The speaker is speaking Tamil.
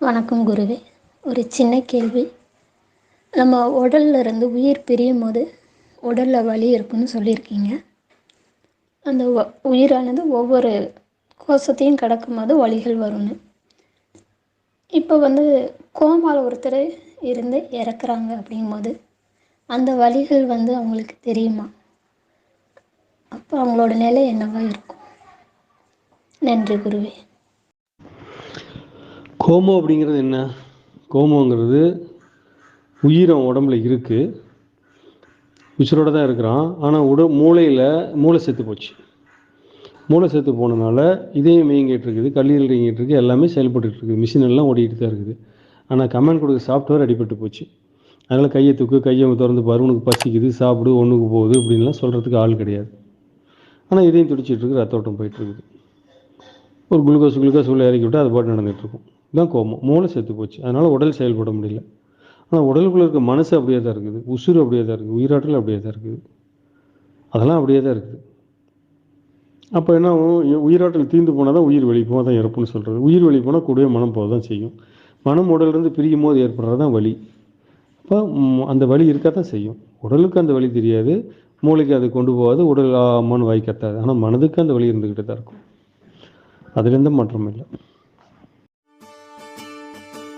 வணக்கம் குருவே. ஒரு சின்ன கேள்வி. நம்ம உடல்ல இருந்து உயிர் பிரியும் போது உடலில் வலி இருக்குன்னு சொல்லியிருக்கீங்க. அந்த உயிரானது ஒவ்வொரு கோஷத்தையும் கடக்கும்போது வலிகள் வரும்னு. இப்போ வந்து கோமால் ஒருத்தர் இருந்து இறக்குறாங்க அப்படிங்கும்போது அந்த வலிகள் வந்து அவங்களுக்கு தெரியுமா? அப்போ அவங்களோட நிலை என்னவாக இருக்கும்? நன்றி குருவே. கோமோ அப்படிங்கிறது என்ன? கோமோங்கிறது உயிரம் உடம்புல இருக்குது உயிரோட தான் இருக்கிறான். ஆனால் உட மூளையில் மூளை செத்து போச்சு. மூளை செத்து போனனால இதயம் இயங்கிட்டு இருக்குது கல்லீரல் இயங்கிட்டு இருக்குது எல்லாமே செயல்பட்டுட்டு இருக்குது. மிஷின் எல்லாம் ஓடிக்கிட்டு தான் இருக்குது. ஆனால் கமெண்ட் கொடுக்க சாஃப்ட்வேர் அடிபட்டு போச்சு. அதனால் கையை தூக்கு கையை திறந்து பாரு உனக்கு பசிக்குது சாப்பிடு ஒன்றுக்கு போகுது அப்படின்லாம் சொல்கிறதுக்கு ஆள் கிடையாது. ஆனால் இதையும் துடிச்சிட்டு இருக்கு ரத்த ஓட்டம் போயிட்டு இருக்குது. ஒரு குளுக்கோஸ் குளுக்கோஸ் உள்ளே இறக்கி விட்டு அது பாட்டு இருக்கும். இருக்கும் இதுதான் மூளை செத்து போச்சு. அதனால் உடல் செயல்பட முடியல. ஆனால் உடலுக்குள்ள இருக்க மனசு அப்படியே தான் இருக்குது. உசுறு அப்படியே தான் இருக்குது. உயிராற்றல் அப்படியே தான் இருக்குது. அதெல்லாம் அப்படியே தான் இருக்குது. அப்போ என்ன உயிராற்றல் தீர்ந்து போனால் தான் உயிர் வெளி போக தான் இறப்புன்னு சொல்கிறது உயிர் வெளி போனால் கூடவே மனம் போக தான் செய்யும். மனம் உடலிருந்து பிரியும் போது ஏற்படுறது தான் வலி. அப்போ அந்த வலி இருக்க தான் செய்யும். உடலுக்கு அந்த வலி தெரியாது. மூளைக்கு அது கொண்டு போகாது. உடல் ஆமான்னு வாய் கத்தாது. ஆனால் மனதுக்கு அந்த வலி இருந்துக்கிட்டு தான் இருக்கும். அதுலேருந்து மாற்றம் இல்லை.